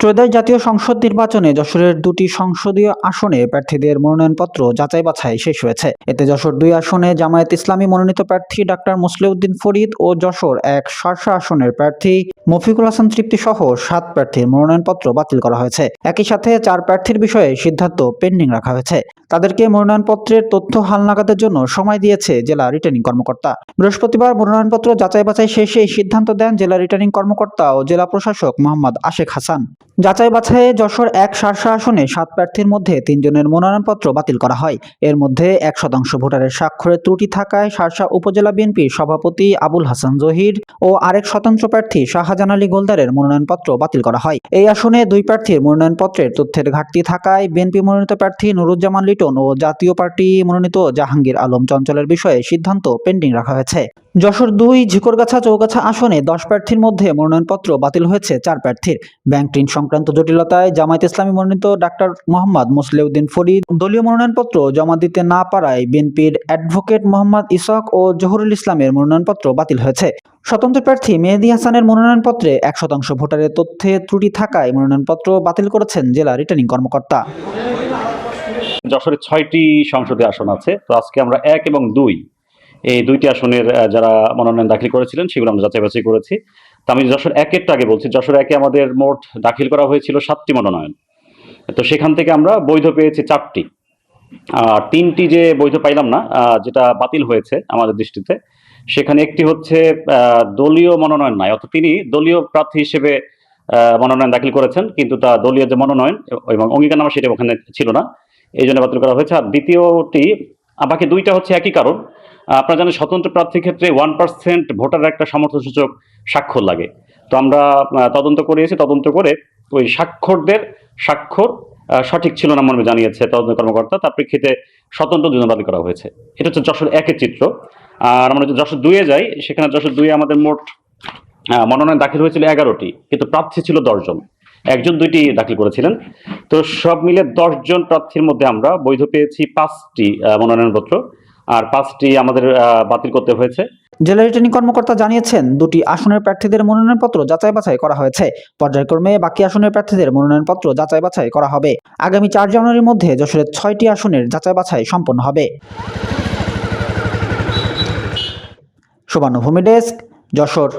ত্রয়োদশ জাতীয় সংসদ নির্বাচনে যশোরের দুটি সংসদীয় আসনে প্রার্থীদের মনোনয়নপত্র যাচাই বাছাই শেষ হয়েছে। এতে যশোর দুই আসনে জামায়াত ইসলামী মনোনীত প্রার্থী ডাক্তার মুসলিউদ্দিন ফরিদ ও যশোর এক শার্শা আসনের প্রার্থী মফিকুল হাসান তৃপ্তি সহ সাত প্রার্থীর মনোনয়নপত্র বাতিল করা হয়েছে। একই সাথে চার প্রার্থীর বিষয়ে সিদ্ধান্ত পেন্ডিং রাখা হয়েছে। তাদেরকে মনোনয়নপত্রের তথ্য হালনাগাদের জন্য সময় দিয়েছে জেলা রিটার্নিং কর্মকর্তা। বৃহস্পতিবার মনোনয়নপত্র যাচাই বাছাই শেষে সিদ্ধান্ত দেন জেলা রিটার্নিং কর্মকর্তা ও জেলা প্রশাসক মোহাম্মদ আশেক হাসান। যাচাই বাছাইয়ে যশোর এক শার্শা আসনে সাত প্রার্থীর মধ্যে তিনজনের মনোনয়নপত্র বাতিল করা হয়। এর মধ্যে এক শতাংশ ভোটারের স্বাক্ষরের ত্রুটি থাকায় শার্শা উপজেলা বিএনপির সভাপতি আবুল হাসান জহির ও আরেক স্বতন্ত্র প্রার্থী শাহজাহান আলী গোলদারের মনোনয়নপত্র বাতিল করা হয়। এই আসনে দুই প্রার্থীর মনোনয়নপত্রের তথ্যের ঘাটতি থাকায় বিএনপি মনোনীত প্রার্থী নুরুজ্জামান লিটন ও জাতীয় পার্টি মনোনীত জাহাঙ্গীর আলম চঞ্চলের বিষয়ে সিদ্ধান্ত পেন্ডিং রাখা হয়েছে। যশোর দুই ঝিকরগাছা চৌগাছা আসনে দশ প্রার্থীর মধ্যে মনোনয়নপত্র বাতিল হয়েছে চার প্রার্থীর। ব্যাংক ঋণ সংক্রান্ত জটিলতায় জামায়াত ইসলামী মনোনীত ডাক্তার মোহাম্মদ মুসলিউদ্দিন ফরিদ, দলীয় মনোনয়নপত্র জমা দিতে না পারায় বিএনপির অ্যাডভোকেট মোহাম্মদ ইসক ও জহুরুল ইসলামের মনোনয়নপত্র বাতিল হয়েছে। স্বতন্ত্র প্রার্থী মেহেদি হাসানের মনোনয়নপত্রে এক শতাংশ ভোটারের তথ্যে ত্রুটি থাকায় মনোনয়নপত্র বাতিল করেছেন জেলা রিটার্নিং কর্মকর্তা। যশোরে ছয়টি সংসদীয় আসন আছে, তো আজকে আমরা এক এবং দুই এই দুইটি আসনের যারা মনোনয়ন দাখিল করেছিলেন, সেগুলো আমরা যাচাই বাছাই করেছি। তো আমি যশোর একেরটা আগে বলছি, যশোর একে আমাদের মোট দাখিল করা হয়েছিল সাতটি মনোনয়ন। তো সেখান থেকে আমরা বৈধ পেয়েছি চারটি। আর তিনটি যে বৈধ পাইলাম না যেটা বাতিল হয়েছে আমাদের দৃষ্টিতে, সেখানে একটি হচ্ছে দলীয় মনোনয়ন নাই। অর্থাৎ তিনি দলীয় প্রার্থী হিসেবে মনোনয়ন দাখিল করেছেন, কিন্তু তা দলীয় যে মনোনয়ন এবং অঙ্গীকারনামা সেটা ওখানে ছিল না, এই জন্য বাতিল করা হয়েছে। আর দ্বিতীয়টি বাকি দুইটা হচ্ছে একই কারণ। আপনারা জানেন স্বতন্ত্র প্রার্থীর ক্ষেত্রে ওয়ান পার্সেন্ট ভোটারের একটা সমর্থনসূচক স্বাক্ষর লাগে। তো আমরা তদন্ত করিয়েছি তদন্ত করে ওই স্বাক্ষরদের স্বাক্ষর সঠিক ছিল না মনে জানিয়েছে তদন্ত কর্মকর্তা। তার প্রেক্ষিতে স্বতন্ত্র দুজন বাতিল করা হয়েছে। এটা হচ্ছে যশোর একের চিত্র। আর আমরা যশোর দুয়ে যাই, সেখানে যশোর দুয়ে আমাদের মোট মনোনয়ন দাখিল হয়েছিল এগারোটি, কিন্তু প্রার্থী ছিল দশজন। একজন, দুইটি দাখিল করেছিলেন। তো সব মিলে দশজন প্রার্থীর মধ্যে আমরা বৈধ পেয়েছি পাঁচটি মনোনয়নপত্র। আর পাঁচটি আমাদের বাতিল করতে হয়েছে। জেলা রিটার্নিং কর্মকর্তা জানিয়েছেন, দুটি আসনের প্রার্থীদের মনোনয়নপত্র যাচাই বাছাই করা হয়েছে। পর্যায়ক্রমে বাকি আসনের প্রার্থীদের মনোনয়নপত্র যাচাই বাছাই করা হবে। আগামী চার জানুয়ারির মধ্যে যশোরের ছয়টি আসনের যাচাই বাছাই সম্পন্ন হবে। সুবর্ণভূমি ডেস্ক, যশোর।